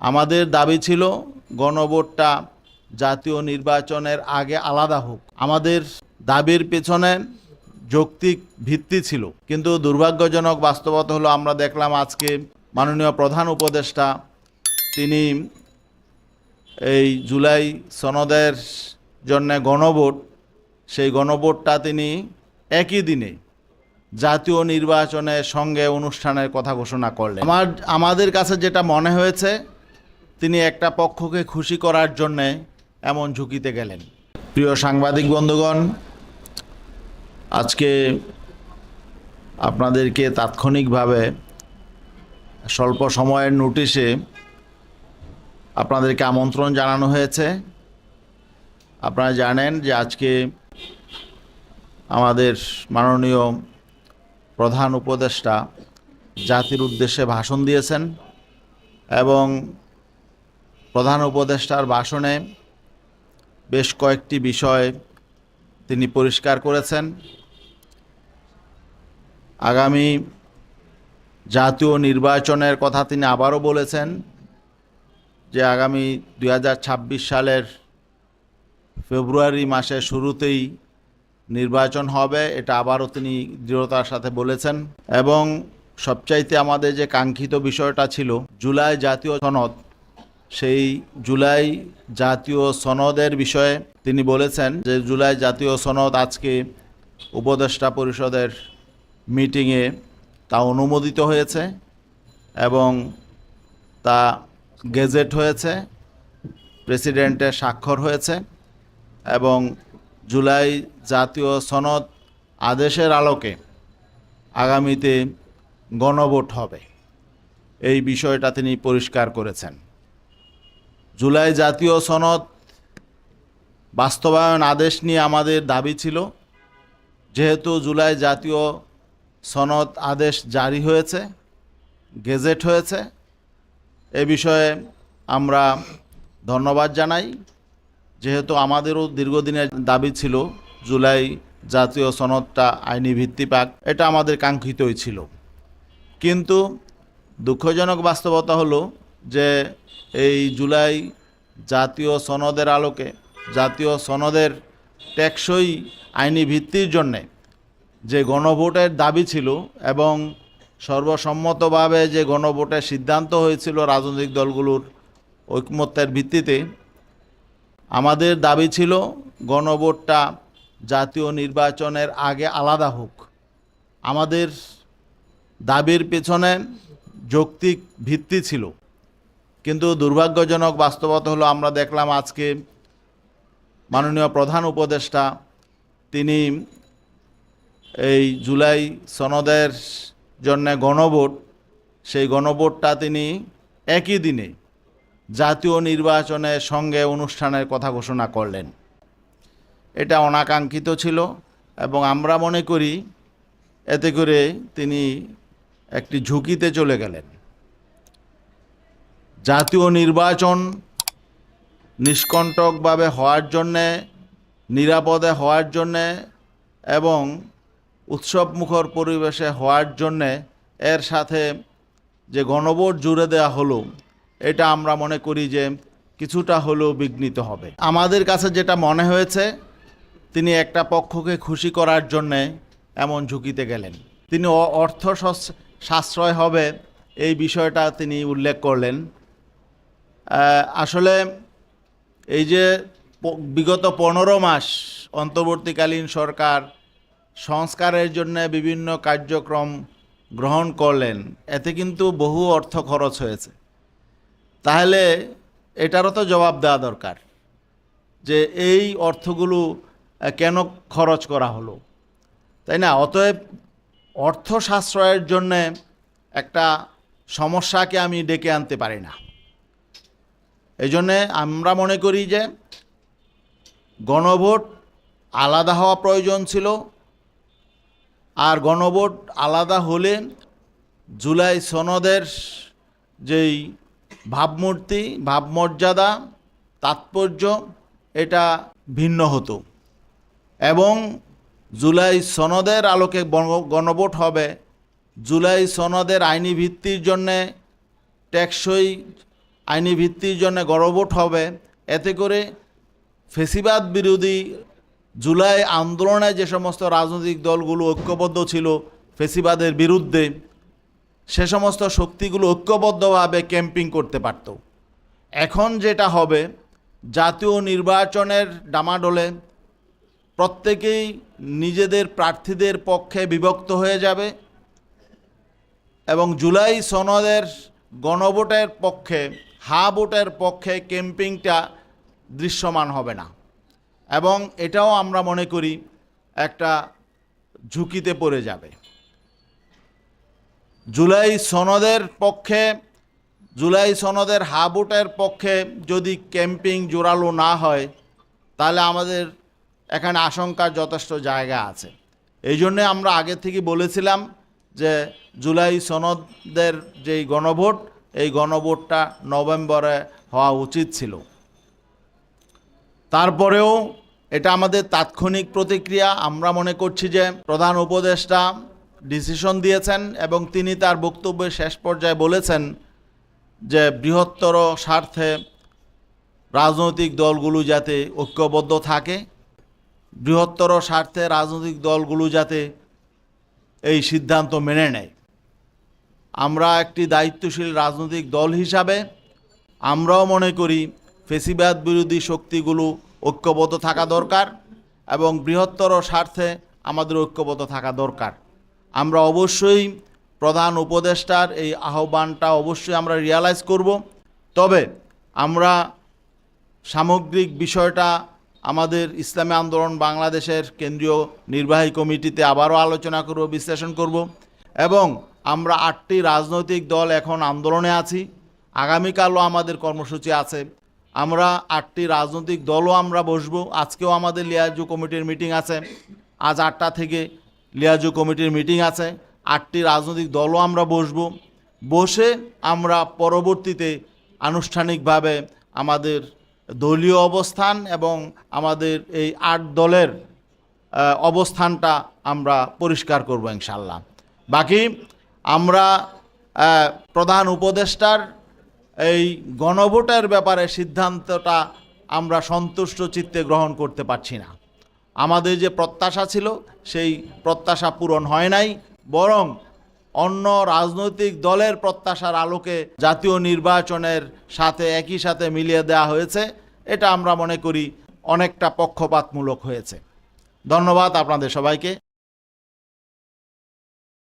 আমাদের দাবি ছিল গণভোটটা জাতীয় নির্বাচনের আগে আলাদা হোক। আমাদের দাবির পেছনে যৌক্তিক ভিত্তি ছিল। কিন্তু দুর্ভাগ্যজনক বাস্তবতা হলো আমরা দেখলাম আজকে মাননীয় প্রধান উপদেষ্টা তিনি এই জুলাই সনদের জন্য গণভোট, সেই গণভোটটা তিনি একই দিনে জাতীয় নির্বাচনের সঙ্গে অনুষ্ঠানের কথা ঘোষণা করলেন। আমার, আমাদের কাছে যেটা মনে হয়েছে তিনি একটা পক্ষকে খুশি করার জন্যে এমন ঝুঁকিতে গেলেন। প্রিয় সাংবাদিক বন্ধুগণ, আজকে আপনাদেরকে তাৎক্ষণিকভাবে স্বল্প সময়ের নোটিশে আপনাদেরকে আমন্ত্রণ জানানো হয়েছে। আপনারা জানেন যে আজকে আমাদের মাননীয় প্রধান উপদেষ্টা জাতির উদ্দেশ্যে ভাষণ দিয়েছেন এবং প্রধান উপদেষ্টার ভাষণে বেশ কয়েকটি বিষয় তিনি পরিষ্কার করেছেন। আগামী জাতীয় নির্বাচনের কথা তিনি আবারও বলেছেন যে আগামী দু হাজার ছাব্বিশ সালের ফেব্রুয়ারি মাসের শুরুতেই নির্বাচন হবে, এটা আবারও তিনি দৃঢ়তার সাথে বলেছেন। এবং সবচাইতে আমাদের যে কাঙ্ক্ষিত বিষয়টা ছিল, জুলাই জাতীয় সনদ সেই জুলাই জাতীয় সনদের বিষয়ে তিনি বলেছেন যে জুলাই জাতীয় সনদ আজকে উপদেষ্টা পরিষদের মিটিংয়ে তা অনুমোদিত হয়েছে এবং তা গেজেট হয়েছে প্রেসিডেন্টের স্বাক্ষর হয়েছে এবং জুলাই জাতীয় সনদ আদেশের আলোকে আগামীতে গণভোট হবে। এই বিষয়টা তিনি পরিষ্কার করেছেন। জুলাই জাতীয় সনদ বাস্তবায়ন আদেশ নিয়ে আমাদের দাবি ছিল। যেহেতু জুলাই জাতীয় সনদ আদেশ জারি হয়েছে, গেজেট হয়েছে, এ বিষয়ে আমরা ধন্যবাদ জানাই। যেহেতু আমাদেরও দীর্ঘদিনের দাবি ছিল জুলাই জাতীয় সনদটা আইনি ভিত্তি পাক, এটা আমাদের কাঙ্ক্ষিতই ছিল। কিন্তু দুঃখজনক বাস্তবতা হলো যে এই জুলাই জাতীয় সনদের আলোকে, জাতীয় সনদের টেকসই আইনি ভিত্তির জন্যে যে গণভোটের দাবি ছিল এবং সর্বসম্মতভাবে যে গণভোটের সিদ্ধান্ত হয়েছিল রাজনৈতিক দলগুলোর ঐকমত্যের ভিত্তিতে, আমাদের দাবি ছিল গণভোটটা জাতীয় নির্বাচনের আগে আলাদা হোক। আমাদের দাবির পেছনে যৌক্তিক ভিত্তি ছিল। কিন্তু দুর্ভাগ্যজনক বাস্তবতা হলো আমরা দেখলাম আজকে মাননীয় প্রধান উপদেষ্টা, তিনি এই জুলাই সনদের জন্য গণভোট, সেই গণভোটটা তিনি একই দিনে জাতীয় নির্বাচনের সঙ্গে অনুষ্ঠানের কথা ঘোষণা করলেন। এটা অনাকাঙ্ক্ষিত ছিল এবং আমরা মনে করি এতে করে তিনি একটি ঝুঁকিতে চলে গেলেন। জাতীয় নির্বাচন নিষ্কণ্টকভাবে হওয়ার জন্যে, নিরাপদে হওয়ার জন্যে এবং উৎসবমুখর পরিবেশে হওয়ার জন্যে এর সাথে যে গণভোট জুড়ে দেওয়া হলো, এটা আমরা মনে করি যে কিছুটা হলেও বিঘ্নিত হবে। আমাদের কাছে যেটা মনে হয়েছে, তিনি একটা পক্ষকে খুশি করার জন্যে এমন ঝুঁকিতে গেলেন। তিনি অর্থ সাশ্রয় হবে এই বিষয়টা তিনি উল্লেখ করলেন। আসলে এই যে বিগত পনেরো মাস অন্তর্বর্তীকালীন সরকার সংস্কারের জন্য বিভিন্ন কার্যক্রম গ্রহণ করলেন, এতে কিন্তু বহু অর্থ খরচ হয়েছে। তাহলে এটারও তো জবাব দেওয়া দরকার যে এই অর্থগুলো কেন খরচ করা হলো? তাই না? অতএব অর্থ সাশ্রয়ের জন্যে একটা সমস্যাকে আমি ডেকে আনতে পারি না। এই জন্যে আমরা মনে করি যে গণভোট আলাদা হওয়া প্রয়োজন ছিল। আর গণভোট আলাদা হলে জুলাই সনদের যেই ভাবমূর্তি, ভাবমর্যাদা, তাৎপর্য, এটা ভিন্ন হতো। এবং জুলাই সনদের আলোকে গণভোট হবে। জুলাই সনদের আইনি ভিত্তির জন্যে টেকসই আইনি ভিত্তির জন্য গণভোট হবে। এতে করে ফেসিবাদ বিরোধী জুলাই আন্দোলনে যে সমস্ত রাজনৈতিক দলগুলো ঐক্যবদ্ধ ছিল ফেসিবাদের বিরুদ্ধে, সে সমস্ত শক্তিগুলো ঐক্যবদ্ধভাবে ক্যাম্পিং করতে পারত। এখন যেটা হবে, জাতীয় নির্বাচনের ডামাডোলে প্রত্যেকেই নিজেদের প্রার্থীদের পক্ষে বিভক্ত হয়ে যাবে এবং জুলাই সনদের গণভোটের পক্ষে হা ভোটের পক্ষে ক্যাম্পিংটা দৃশ্যমান হবে না। এবং এটাও আমরা মনে করি একটা ঝুঁকিতে পড়ে যাবে। জুলাই সনদের পক্ষে, জুলাই সনদের হা ভোটের পক্ষে যদি ক্যাম্পিং জোরালো না হয়, তাহলে আমাদের এখানে আশঙ্কার যথেষ্ট জায়গা আছে। এই জন্যে আমরা আগে থেকে বলেছিলাম যে জুলাই সনদের যেই গণভোট এই গণভোটটা নভেম্বরে হওয়া উচিত ছিল। তারপরেও এটা আমাদের তাৎক্ষণিক প্রতিক্রিয়া। আমরা মনে করছি যে প্রধান উপদেষ্টা ডিসিশন দিয়েছেন এবং তিনি তার বক্তব্যের শেষ পর্যায়ে বলেছেন যে বৃহত্তর স্বার্থে রাজনৈতিক দলগুলো যাতে ঐক্যবদ্ধ থাকে, বৃহত্তর স্বার্থে রাজনৈতিক দলগুলো যাতে এই সিদ্ধান্ত মেনে নেয়। আমরা একটি দায়িত্বশীল রাজনৈতিক দল হিসাবে, আমরাও মনে করি ফেসিবাদ বিরোধী শক্তিগুলো ঐক্যবদ্ধ থাকা দরকার এবং বৃহত্তর স্বার্থে আমাদের ঐক্যবদ্ধ থাকা দরকার। আমরা অবশ্যই প্রধান উপদেষ্টার এই আহ্বানটা অবশ্যই আমরা রিয়ালাইজ করব। তবে আমরা সামগ্রিক বিষয়টা আমাদের ইসলামী আন্দোলন বাংলাদেশের কেন্দ্রীয় নির্বাহী কমিটিতে আবারও আলোচনা করব, বিশ্লেষণ করব এবং আমরা আটটি রাজনৈতিক দল এখন আন্দোলনে আছি। আগামীকালও আমাদের কর্মসূচি আছে। আমরা আটটি রাজনৈতিক দলও আমরা বসবো। আজকেও আমাদের লিয়াজু কমিটির মিটিং আছে। আজ আটটা থেকে লিয়াজু কমিটির মিটিং আছে। আটটি রাজনৈতিক দলও আমরা বসবো। বসে আমরা পরবর্তীতে আনুষ্ঠানিকভাবে আমাদের দলীয় অবস্থান এবং আমাদের এই আট দলের অবস্থানটা আমরা পরিষ্কার করব ইনশাল্লাহ বাকি আমরা প্রধান উপদেষ্টার এই গণভোটের ব্যাপারে সিদ্ধান্তটা আমরা সন্তুষ্ট চিত্তে গ্রহণ করতে পারছি না। আমাদের যে প্রত্যাশা ছিল, সেই প্রত্যাশা পূরণ হয় নাই, বরং অন্য রাজনৈতিক দলের প্রত্যাশার আলোকে জাতীয় নির্বাচনের সাথে, একই সাথে মিলিয়ে দেওয়া হয়েছে। এটা আমরা মনে করি অনেকটা পক্ষপাতমূলক হয়েছে। ধন্যবাদ আপনাদের সবাইকে।